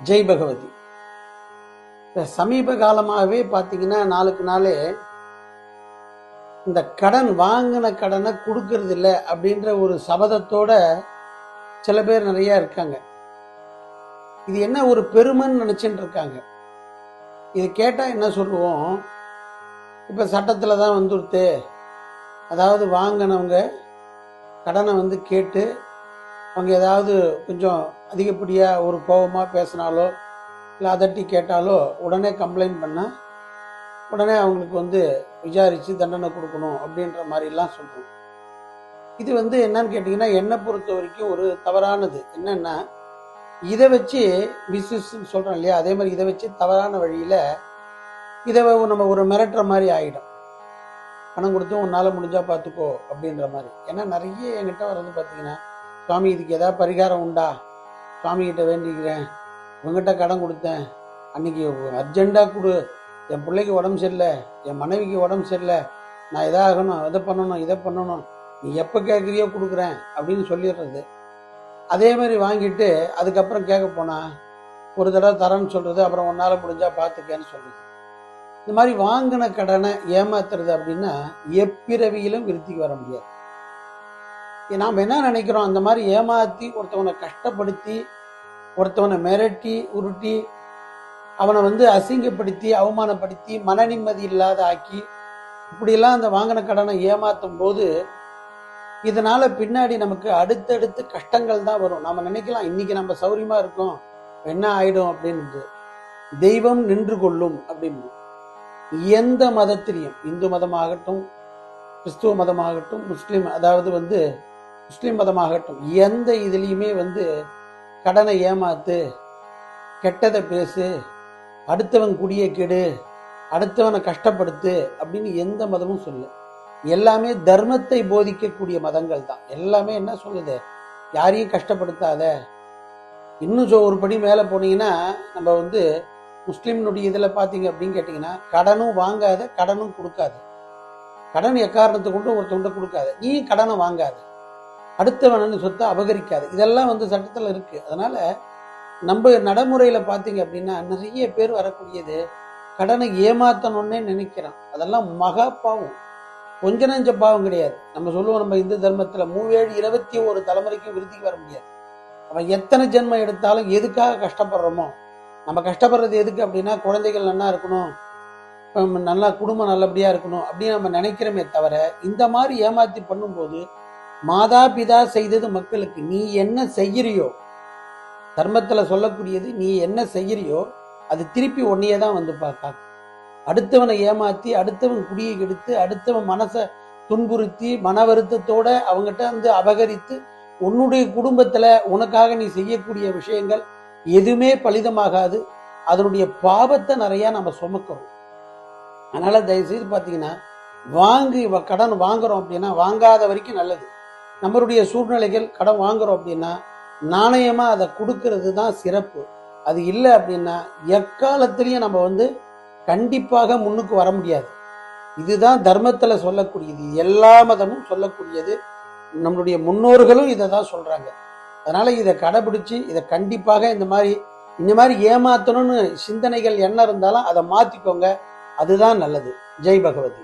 ஜெய் பகவதி. இந்த சமீப காலமாகவே பார்த்தீங்கன்னா நாளுக்கு நாளே இந்த கடன் வாங்கின கடனை கொடுக்கறது இல்லை அப்படின்ற ஒரு சபதத்தோட சில பேர் நிறைய இருக்காங்க. இது என்ன ஒரு பெருமைன்னு நினச்சிட்டு இருக்காங்க. இது கேட்டால் என்ன சொல்லுவோம்? இப்போ சட்டத்தில் தான் வந்துடுத்து அதாவது வாங்கினவங்க கடனை வந்து கேட்டு அவங்க ஏதாவது கொஞ்சம் அதிகப்படியாக ஒரு கோபமாக பேசினாலோ இல்லை அதட்டி கேட்டாலோ உடனே கம்ப்ளைண்ட் பண்ணால் உடனே அவங்களுக்கு வந்து விசாரித்து தண்டனை கொடுக்கணும் அப்படின்ற மாதிரிலாம் சொல்கிறோம் இது வந்து என்னன்னு கேட்டிங்கன்னா என்னை பொறுத்த வரைக்கும் ஒரு தவறானது. என்னென்னா இதை வச்சு மிஸ்யூஸ்ன்னு சொல்கிறோம் இல்லையா? அதே மாதிரி இதை வச்சு தவறான வழியில் இதை நம்ம ஒரு மிரட்டுற மாதிரி ஆகிடும் பணம் கொடுத்து உன்னால் முடிஞ்சால் பார்த்துக்கோ அப்படின்ற மாதிரி. ஏன்னா நிறைய என்கிட்ட வர்றது பார்த்தீங்கன்னா சுவாமி இதுக்கு ஏதாவது பரிகாரம் உண்டா? சுவாமிகிட்ட வேண்டிக்கிறேன். உங்ககிட்ட கடன் கொடுத்தேன். அன்னைக்கு அர்ஜெண்டாக கொடு. என் பிள்ளைக்கு உடம்பு சரியில்லை. என் மனைவிக்கு உடம்பு சரியில்லை. நான் இதாகணும் இதை பண்ணணும் இதை பண்ணணும். நீ எப்போ கேட்குறியோ கொடுக்குறேன் அப்படின்னு சொல்லிடுறது. அதே மாதிரி வாங்கிட்டு அதுக்கப்புறம் கேட்க போனால் ஒரு தடவை தரேன்னு சொல்கிறது அப்புறம் உன்னால் முடிஞ்சால் பார்த்துக்கேன்னு சொல்கிறது இந்த மாதிரி வாங்கின கடனை ஏமாத்துறது அப்படின்னா எப்பிறவியிலும் விருத்திக்கு வர முடியாது. நாம் என்ன நினைக்கிறோம்? அந்த மாதிரி ஏமாத்தி ஒருத்தவனை கஷ்டப்படுத்தி ஒருத்தவனை மிரட்டி உருட்டி அவனை வந்து அசிங்கப்படுத்தி அவமானப்படுத்தி மன நிம்மதி இல்லாத ஆக்கி இப்படியெல்லாம் அந்த வாங்கின கடனை ஏமாத்தும் போது இதனால பின்னாடி நமக்கு அடுத்தடுத்து கஷ்டங்கள் தான் வரும். நம்ம நினைக்கலாம் இன்னைக்கு நம்ம சௌரியமா இருக்கோம் என்ன ஆயிடும் அப்படின்ட்டு தெய்வம் நின்று கொள்ளும் அப்படின்னு. எந்த மதத்திலையும் இந்து மதமாகட்டும் கிறிஸ்துவ மதமாகட்டும் முஸ்லீம் அதாவது வந்து முஸ்லீம் மதமாகட்டும் எந்த இதுலேயுமே வந்து கடனை ஏமாத்து கெட்டதை பேசு அடுத்தவன் குடிய கெடு அடுத்தவனை கஷ்டப்படுத்து அப்படின்னு எந்த மதமும் சொல்லு எல்லாமே தர்மத்தை போதிக்கக்கூடிய மதங்கள் தான். எல்லாமே என்ன சொல்லுது? யாரையும் கஷ்டப்படுத்தாத. இன்னும் சோ ஒரு படி மேலே போனீங்கன்னா நம்ம வந்து முஸ்லீம்னுடைய இதில் பார்த்தீங்க அப்படின்னு கேட்டிங்கன்னா கடனும் வாங்காத கடனும் கொடுக்காது. கடன் எக்காரணத்தை கொண்டு ஒருத்தவங்க கொடுக்காத. நீ கடனை வாங்காது. அடுத்தவனு சொத்தை அபகரிக்காது. இதெல்லாம் வந்து சட்டத்தில் இருக்கு. அதனால நம்ம நடைமுறையில பார்த்தீங்க அப்படின்னா நிறைய பேர் வரக்கூடியது கடனை ஏமாத்தணும்னே நினைக்கிறான். அதெல்லாம் மகா பாவம். கொஞ்ச நஞ்ச பாவம் கிடையாது. நம்ம சொல்லுவோம் நம்ம இந்து தர்மத்துல மூவேழு இருபத்தி ஒரு தலைமுறைக்கும் விருத்திக்கு வர முடியாது. அவன் எத்தனை ஜென்மம் எடுத்தாலும் எதுக்காக கஷ்டப்படுறோமோ? நம்ம கஷ்டப்படுறது எதுக்கு அப்படின்னா குழந்தைகள் நல்லா இருக்கணும். நல்லா குடும்பம் நல்லபடியா இருக்கணும் அப்படின்னு நம்ம நினைக்கிறோமே தவிர இந்த மாதிரி ஏமாத்தி பண்ணும்போது மாதா பிதா செய்தது மக்களுக்கு நீ என்ன செய்யறியோ தர்மத்துல சொல்லக்கூடியது நீ என்ன செய்யறியோ அது திருப்பி உன்னையே தான் வந்து பார்க்கா அடுத்தவனை ஏமாத்தி அடுத்தவன் குடியை கெடுத்து அடுத்தவன் மனசை துன்புறுத்தி மன வருத்தத்தோட அவங்ககிட்ட வந்து அபகரித்து உன்னுடைய குடும்பத்துல உனக்காக நீ செய்யக்கூடிய விஷயங்கள் எதுவுமே பலிதமாகாது. அதனுடைய பாவத்தை நிறைய நம்ம சுமக்கிறோம். அதனால தயவுசெய்து பார்த்தீங்கன்னா வாங்கி கடன் வாங்குறோம் அப்படின்னா வாங்காத வரைக்கும் நல்லது. நம்மளுடைய சூழ்நிலைகள் கடன் வாங்குறோம் அப்படின்னா நாணயமாக அதை கொடுக்கறது தான் சிறப்பு. அது இல்லை அப்படின்னா எக்காலத்திலையும் நம்ம வந்து கண்டிப்பாக முன்னுக்கு வர முடியாது. இதுதான் தர்மத்தில் சொல்லக்கூடியது. எல்லா மதமும் சொல்லக்கூடியது. நம்மளுடைய முன்னோர்களும் இதை தான் சொல்கிறாங்க அதனால் இதை கடைபிடிச்சி இதை கண்டிப்பாக இந்த மாதிரி இந்த மாதிரி ஏமாத்தணும்னு சிந்தனைகள் என்ன இருந்தாலும் அதை மாற்றிக்கோங்க அதுதான் நல்லது. ஜெய் பகவதி.